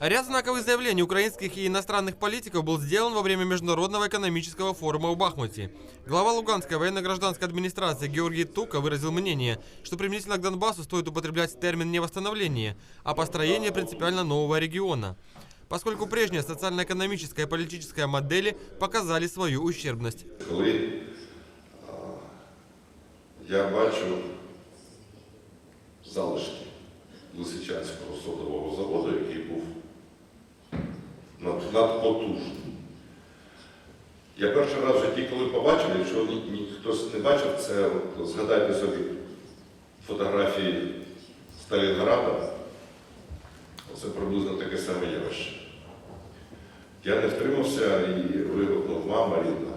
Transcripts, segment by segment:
Ряд знаковых заявлений украинских и иностранных политиков был сделан во время Международного экономического форума в Бахмуте. Глава Луганской военно-гражданской администрации Георгий Тука выразил мнение, что применительно к Донбассу стоит употреблять термин не восстановление, а построение принципиально нового региона. Поскольку прежняя социально-экономическая и политическая модели показали свою ущербность. Коли а, я бачу залишки Лисичанського содового заводу, який був над- надпотужний. Я перший раз в житті, коли побачив, якщо хтось не бачив, це от згадайте собі фотографії Сталінграда. Це приблизно таке саме явище. Я не втримався і вигукнув мама рідна.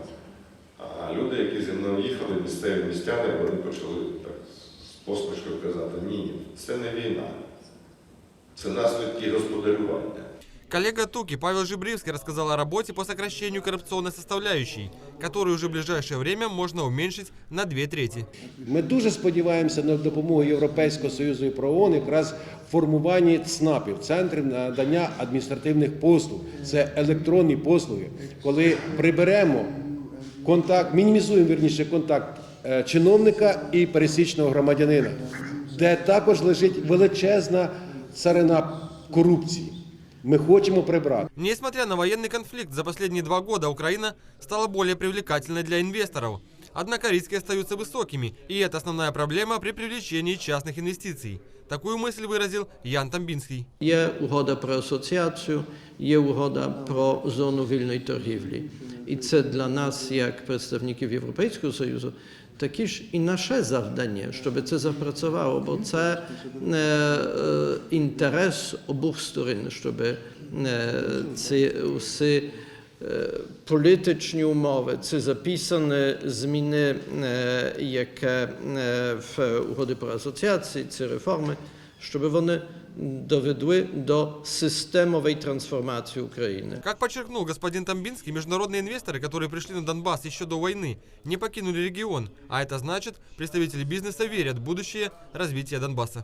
А люди, які зі мною їхали, місцеві містяни, вони почали так з посмішкою казати, ні, ні, це не війна, це наслідки господарювання. Коллега Туки Павел Жибривский рассказал о работе по сокращению коррупционной составляющей, которую уже в ближайшее время можно уменьшить на две трети. Ми дуже сподіваємося на допомогу Європейського союзу і ПРООН якраз в формуванні ЦНАПів, центрів надання адміністративних послуг. Це електронні послуги. Коли приберемо контакт, мінімізуємо вірніше контакт е, чиновника і пересічного громадянина, де також лежить величезна царина корупції. Ми хочемо прибрать. Несмотря на военный конфликт, за последние два года Украина стала более привлекательной для инвесторов. Однако риски остаются высокими, и это основная проблема при привлечении частных инвестиций. Такую мысль выразил Ян Тамбинский. Є угода про асоціацію, є угода про зону вільної торгівлі. І це для нас, як представників Європейського Союзу, таке ж і наше завдання, щоб це запрацювало, бо це е, е, інтерес обох сторон, щоб е, ці усі Е, політичні умови це записані зміни, е, яке е, в угоди про асоціації czy реформи, щоб вони доведли до системовой трансформації України. Як подчеркнув господин Тамбінський, міжнародні інвестори, которые прийшли на Донбас ще до війни, не покинули регіон, а это значит, представители бізнесу вірять в будущее развитие Донбасу.